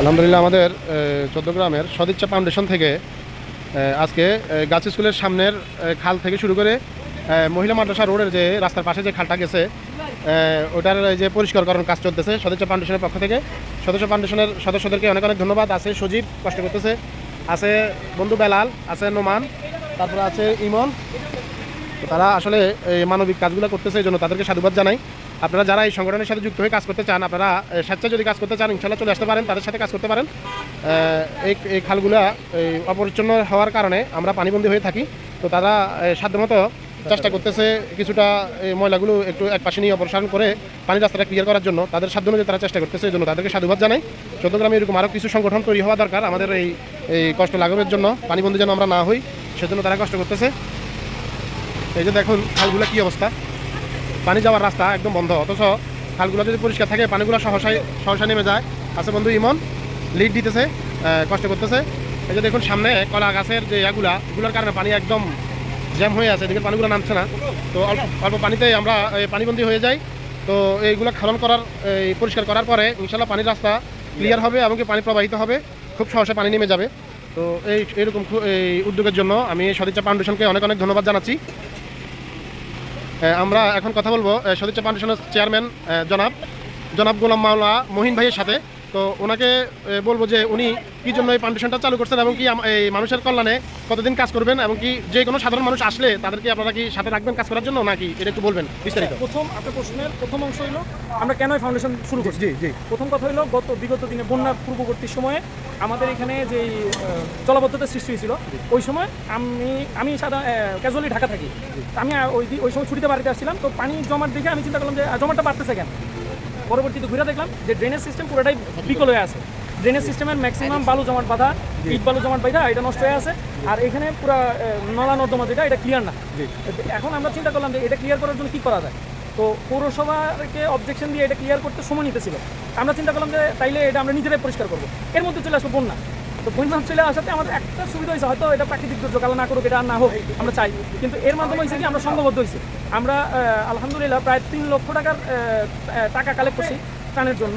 আলহামদুলিল্লাহ আমাদের চোদ্দ গ্রামের সদিচ্ছা ফাউন্ডেশন থেকে আজকে গাছ স্কুলের সামনের খাল থেকে শুরু করে মহিলা মাদ্রাসা রোডের যে রাস্তার পাশে যে খালটা গেছে ওটার যে পরিষ্কারকরণ কাজ চলতেছে সদিচ্ছা ফাউন্ডেশনের পক্ষ থেকে। সদস্য ফাউন্ডেশনের সদস্যদেরকে অনেক অনেক ধন্যবাদ। আছে সজীব, কষ্ট করতেছে। আছে বন্ধু বেলাল, আছে নোমান, তারপরে আছে ইমন। তারা আসলে এই মানবিক কাজগুলো করতেছে, এই জন্য তাদেরকে সাধুবাদ জানাই। আপনারা যারা এই সংগঠনের সাথে যুক্ত হয়ে কাজ করতে চান, আপনারা স্বেচ্ছায় যদি কাজ করতে চান, ইনশাল্লাহ চলে আসতে পারেন, তাদের সাথে কাজ করতে পারেন। এই এই খালগুলা, এই, অপরিচ্ছন্ন হওয়ার কারণে আমরা পানিবন্দী হয়ে থাকি। তো তারা সাধ্যমতো চেষ্টা করতেছে কিছুটা এই ময়লাগুলো একটু এক পাশে নিয়ে অপসারণ করে পানি রাস্তাটা ক্লিয়ার করার জন্য। তাদের সাধ্য অনুযায়ী তারা চেষ্টা করতেছে, এই জন্য তাদেরকে সাধুবাদ জানাই। চৌদ্দগ্রামে এরকম আরও কিছু সংগঠন তৈরি হওয়া দরকার, আমাদের এই এই কষ্ট লাঘবের জন্য, পানিবন্দী যেন আমরা না হই, সেজন্য তারা কষ্ট করতেছে। এই যে দেখুন, খালগুলো কী অবস্থা। পানি যাওয়ার রাস্তা একদম বন্ধ। অথচ খালগুলো যদি পরিষ্কার থাকে, পানিগুলো সহসায় সহসা নেমে যায়। আছে বন্ধু, ইমন লিড দিতেছে কষ্ট করতেছে। এই যে দেখুন, সামনে কলা গাছের যে ইয়াগুলা, এগুলোর কারণে পানি একদম জ্যাম হয়ে আছে। এদিকে পানিগুলো নামছে না। তো অল্প অল্প পানিতে আমরা পানিবন্দী হয়ে যাই। তো এইগুলো খালন করার, এই, পরিষ্কার করার পরে ইনশাল্লাহ পানির রাস্তা ক্লিয়ার হবে এমনকি পানি প্রবাহিত হবে। খুব সহসে পানি নেমে যাবে। তো এই এরকম এই উদ্যোগের জন্য আমি সদিচ্ছা ফাউন্ডেশনকে অনেক অনেক ধন্যবাদ জানাচ্ছি। আমরা এখন কথা বলব সদিচ্ছা ফাউন্ডেশনের চেয়ারম্যান জনাব জনাব গোলাম মাওলা মহিন ভাইয়ের সাথে। তো ওনাকে বলব যে উনি কি জন্য এই ফাউন্ডেশনটা চালু করছেন এবং কি এই মানুষের কল্যাণে কতদিন কাজ করবেন এবং কি যে কোনো সাধারণ মানুষ আসলে তাদেরকে আপনারা কি সাথে রাখবেন কাজ করার জন্য নাকি এটা একটু বলবেন বিস্তারিত? প্রথম আপনার প্রশ্নের প্রথম অংশ হলো আমরা কেন এই ফাউন্ডেশন শুরু করছি? জি জি। প্রথম কথা হলো গত বিগত দিনে বন্যার পূর্ববর্তী সময়ে আমাদের এখানে যে জলাবদ্ধতা সৃষ্টি হয়েছিল ওই সময় আমি আমি সাদা ক্যাজুয়ালি ঢাকা থাকি। আমি ওই ওই সময় ছুটিতে বাড়িতে আসছিলাম তো পানি জমার দেখে আমি চিন্তা করলাম যে জমাটা বাড়তেছে কেন? পরবর্তীতে ঘুরে দেখলাম যে ড্রেনেজ সিস্টেম পুরোটাই বিকল হয়ে আছে। ড্রেনেজ সিস্টেমের ম্যাক্সিমাম বালু জমাট বাঁধা ইট বালু জমাট বাঁধা এটা নষ্ট হয়ে আছে। আর এখানে পুরো নলা নর্দমা যেটা এটা ক্লিয়ার না। এখন আমরা চিন্তা করলাম যে এটা ক্লিয়ার করার জন্য কী করা যায়? তো পৌরসভাকে অবজেকশন দিয়ে এটা ক্লিয়ার করতে সময় নিতেছিল। আমরা চিন্তা করলাম যে তাইলে এটা আমরা নিজেরাই পরিষ্কার করব। এর মধ্যে চলে আসব বন্যা। তো বন্যা চলে আসাতে আমাদের একটা সুবিধা হয়েছে হয়তো এটা প্রাকৃতিক দুর্যোগ আল্লাহ না করুক এটা না হোক আমরা চাই। কিন্তু এর মাধ্যমে হয়েছে কি আমরা সংঘবদ্ধ হয়েছি। আমরা আলহামদুলিল্লাহ প্রায় তিন লক্ষ টাকার টাকা কালেক্ট করছি ত্রাণের জন্য।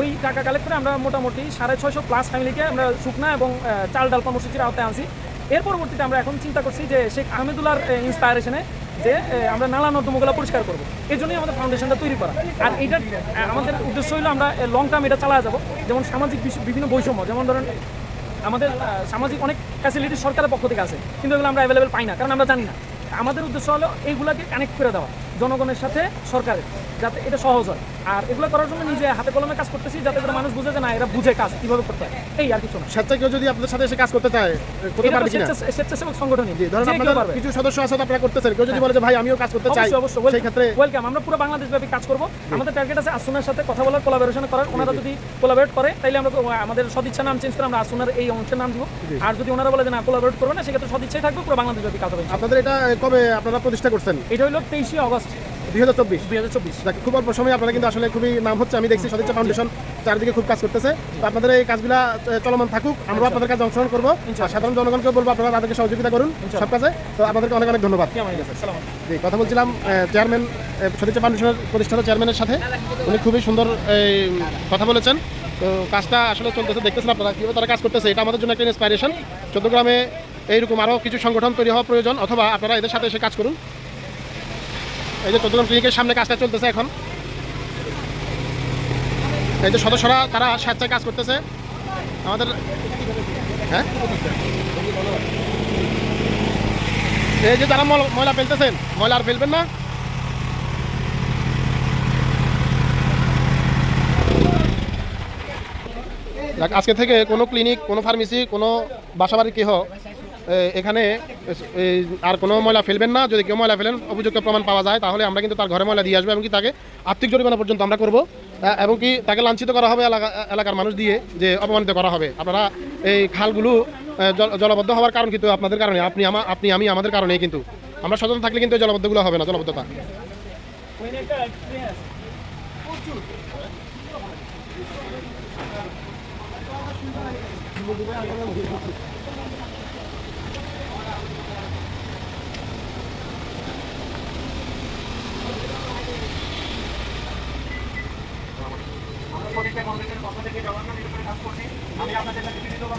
ওই টাকা কালেক্ট করে আমরা মোটামুটি সাড়ে ছয়শো প্লাস ফ্যামিলিকে আমরা শুকনা এবং চাল ডাল কর্মসূচির আওতায় আনছি। এর পরবর্তীতে আমরা এখন চিন্তা করছি যে শেখ আহমেদুল্লাহর ইন্সপায়ারেশনে যে আমরা নালা নর্দমাগুলো পরিষ্কার করব। এই জন্যই আমাদের ফাউন্ডেশনটা তৈরি করা। আর আহ, আমাদের উদ্দেশ্য হলো আমরা লং টার্ম এটা চালা যাব। যেমন সামাজিক বিভিন্ন বৈষম্য যেমন ধরেন আমাদের সামাজিক অনেক ফ্যাসিলিটি সরকারের পক্ষ থেকে আছে, কিন্তু এগুলো আমরা অ্যাভেলেবেল পাই না, কারণ আমরা জানি না। আমাদের উদ্দেশ্য হলো এইগুলাকে কানেক্ট করে দেওয়া। জনগণের সাথে সরকারের যাতে এটা সহজ হয়। আর এগুলো করার জন্য নিজে হাতে কলমে কাজ করতেছি যাতে করে মানুষ বুঝে যে না এরা বুঝে কাজ কীভাবে করতে হয়। এই আর কিছু না। স্বেচ্ছায় কেউ যদি আপনাদের সাথে এসে কাজ করতে চায় করতে পারবে কিনা? স্বেচ্ছা- স্বেচ্ছাসেবক সংগঠনই ধরেন আপনাদের কিছু সদস্য আছে আপনারা করতেছেন। কেউ যদি বলে যে ভাই আমিও কাজ করতে চাই অবশ্যই অবশ্যই। সেই ক্ষেত্রে ওয়েলকাম আমরা পুরো বাংলাদেশ ব্যাপী কাজ করব। আমাদের টার্গেট আছে আসুনের সাথে কথা বলার কোলাবোরেশন করার। ওনারা যদি কোলাবোরেট করে তাহলে আমরা আমাদের সদিচ্ছা নাম চেঞ্জ করে আমরা আসুনের এই অংশের নাম দিব। আর যদি ওনারা বলে যে না কোলাবোরেট করবে না সেক্ষেত্রে সদিচ্ছাই থাকবে পুরো বাংলাদেশ ব্যাপী কাজ হবে আপনাদের এটা কবে আপনারা প্রতিষ্ঠা করছেন? এটা হলো তেইশে অগস্ট দুই হাজার চব্বিশ। দুই হাজার চব্বিশ। খুব অল্প সময় আপনারা কিন্তু আসলে খুবই নাম হচ্ছে। আমি দেখছি সদিচ্ছা ফাউন্ডেশন চারিদিকে খুব কাজ করতেছে। তো আপনাদের এই কাজগুলা চলমান থাকুক। আমরা আপনাদের কাছে অংশগ্রহণ করব। সাধারণ জনগণকে বলব আপনারা তাদেরকে সহযোগিতা করুন সব কাজে। তো আপনাদেরকে অনেক অনেক ধন্যবাদ। জি কথা বলছিলাম চেয়ারম্যান সদিচ্ছা ফাউন্ডেশনের প্রতিষ্ঠাতা চেয়ারম্যানের সাথে। উনি খুবই সুন্দর এই, কথা বলেছেন। তো কাজটা আসলে চলতেছে দেখতেছেন আপনারা কীভাবে তারা কাজ করতেছে। এটা আমাদের জন্য একটা ইন্সপাইরেশন চৌদ্দগ্রামে এইরকম আরও কিছু সংগঠন তৈরি হওয়া প্রয়োজন অথবা আপনারা এদের সাথে এসে কাজ করুন। এই যে চৌদ্দগ্রাম ক্লিনিকের সামনে কাজটা চলতেছে এখন। এই যে সদস্যরা, তারা স্বেচ্ছায় কাজ করতেছে। আমাদের হ্যাঁ? এই যে তারা ময়লা ফেলতেছেন, ময়লা আর ফেলবেন না। আজকে থেকে কোনো ক্লিনিক কোনো ফার্মেসি কোনো বাসাবাড়ি কেহ এখানে আর কোনো ময়লা ফেলবেন না। যদি কেউ ময়লা ফেলেন উপযুক্ত প্রমাণ পাওয়া যায়। তাহলে আমরা কিন্তু তার ঘরে ময়লা দিয়ে আসব এবং কি তাকে আর্থিক জরিমানা পর্যন্ত আমরা করব। এবং কি তাকে লাঞ্ছিত করা হবে এলাকা, এলাকার মানুষ দিয়ে যে অপমানিত করা হবে। আপনারা এই খালগুলো জল- জলবদ্ধ হওয়ার কারণ কিন্তু আপনাদের কারণে। আপনি আমা, আপনি, আমি আমাদের কারণেই কিন্তু। আমরা সচেতন থাকলে কিন্তু জলবদ্ধগুলো হবে না, জলবদ্ধতা। প্রতিটা কন্টেন্ট প্রশাসনের পক্ষ থেকে জবাব নিরূপণের কাজ করছি আমি আপনাদের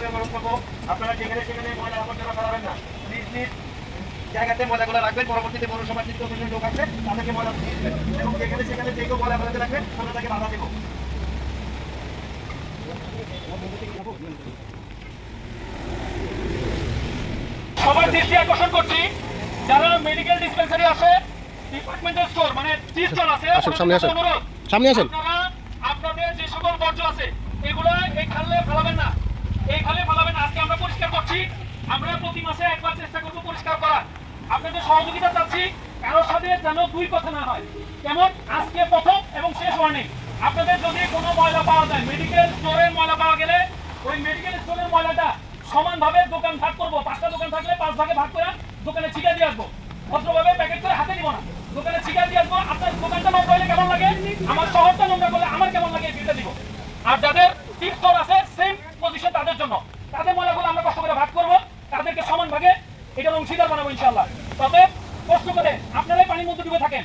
কাছে অনুরোধ করব। আপনারা যেখানে সেখানে ময়লা আবর্জনা করাবেন না। নিজ নিজ জায়গাতে ময়লাগুলো রাখবেন। পরবর্তীতে চিত্র লোক আছে তাদেরকে ময়লা দিয়ে দিবেন। এবং যেখানে সেখানে যে কেউ ময়লা ফেলাতে রাখবেন আমরা তাকে বাধা দেবো। সবার দৃষ্টি আকর্ষণ করছি। যারা মেডিকেল ডিসপেন্সারি আছে ডিপার্টমেন্টাল স্টোর মানে টি স্টল আছে সামনে আসুন। সামনে আসেন। আপনারা আপনাদের যে সকল বর্জ্য আছে এগুলো এই খালে ফেলাবেন না। এই খালে ফেলাবেন না। আজকে আমরা পরিষ্কার করছি। আমরা প্রতি মাসে একবার চেষ্টা করব পরিষ্কার করার। আপনাদের সহযোগিতা চাচ্ছি কারোর সাথে যেন দুই কথা না হয়। কেমন? আজকে প্রথম এবং শেষ ওয়ার্নিং আপনাদের যদি কোনো ময়লা পাওয়া যায় মেডিকেল স্টোরের ময়লা পাওয়া গেলে, ওই মেডিকেল স্টোরের ময়লাটা সমানভাবে দোকান ভাগ করব। পাঁচটা দোকান থাকলে পাঁচ ভাগে ভাগ করে দোকানে ছিটা দিয়ে আসব। ভদ্রভাবে প্যাকেট করে হাতে দিব না। দোকানে ছিটা দিয়ে আসব। আপনার দোকানটা নোংরা হলে কেমন লাগে? আমার শহরটা নোংরা করলে আমার কেমন লাগে এটা দিব আর যাদের টিপ স্টোর আছে সেম পজিশন তাদের জন্য তাদের ময়লাগুলো আমরা কষ্ট করে ভাগ করব তাদেরকে সমান ভাগে এটার অংশীদার বানাবো ইনশাল্লাহ তবে কষ্ট করে আপনারাই পানির মধ্যে ডুবে থাকেন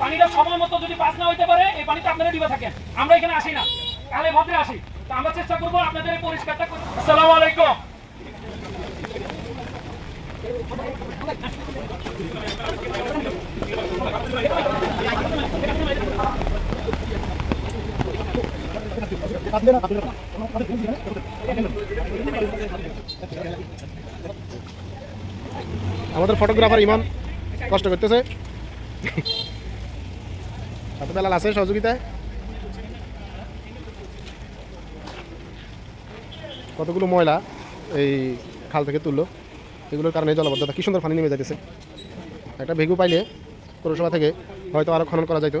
পানিটা সময় মতো যদি পাস না হইতে পারে এই পানিতে আপনারা ডুবে থাকেন আমরা এখানে আসি না কালে ভদ্রে আসি তো আমরা চেষ্টা করব আপনাদের এই পরিষ্কারটা করতে আসসালামু আলাইকুম আমাদের ফটোগ্রাফার ইমান কষ্ট করতেছে। সাথে আছে সহযোগিতায়। কতগুলো ময়লা এই খাল থেকে তুললো, এগুলোর কারণে জলবদ্ধতা কি সুন্দর পানি নেমে যাইতেছে। একটা ভেগু পাইলে পৌরসভা থেকে হয়তো আরও খনন করা যাইতো।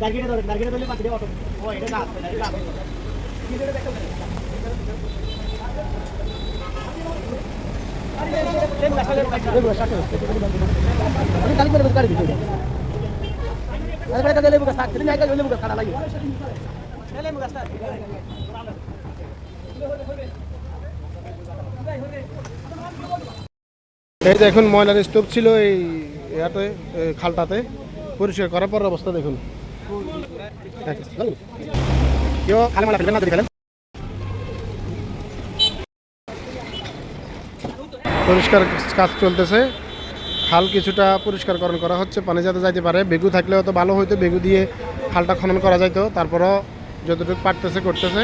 দার্গিটা ধরেন দার্গিটা ধরলে পাখিটা অটো ও এটা না আসবে এটা আসবে লেবু গাছ খাড়া লাগে লেবু গাছ এই দেখুন, ময়লার স্তূপ ছিল এই ইয়াতে খালটাতে। পরিষ্কার করার পর অবস্থা দেখুন। পরিষ্কার কাজ চলতেছে। খাল কিছুটা পরিষ্কারকরণ করা হচ্ছে, পানি যাতে যাইতে পারে। বেগু থাকলেও তো ভালো হইতো বেগু দিয়ে খালটা খনন করা যাইতো। তারপরও যতটুকু পারতেছে, করতেছে।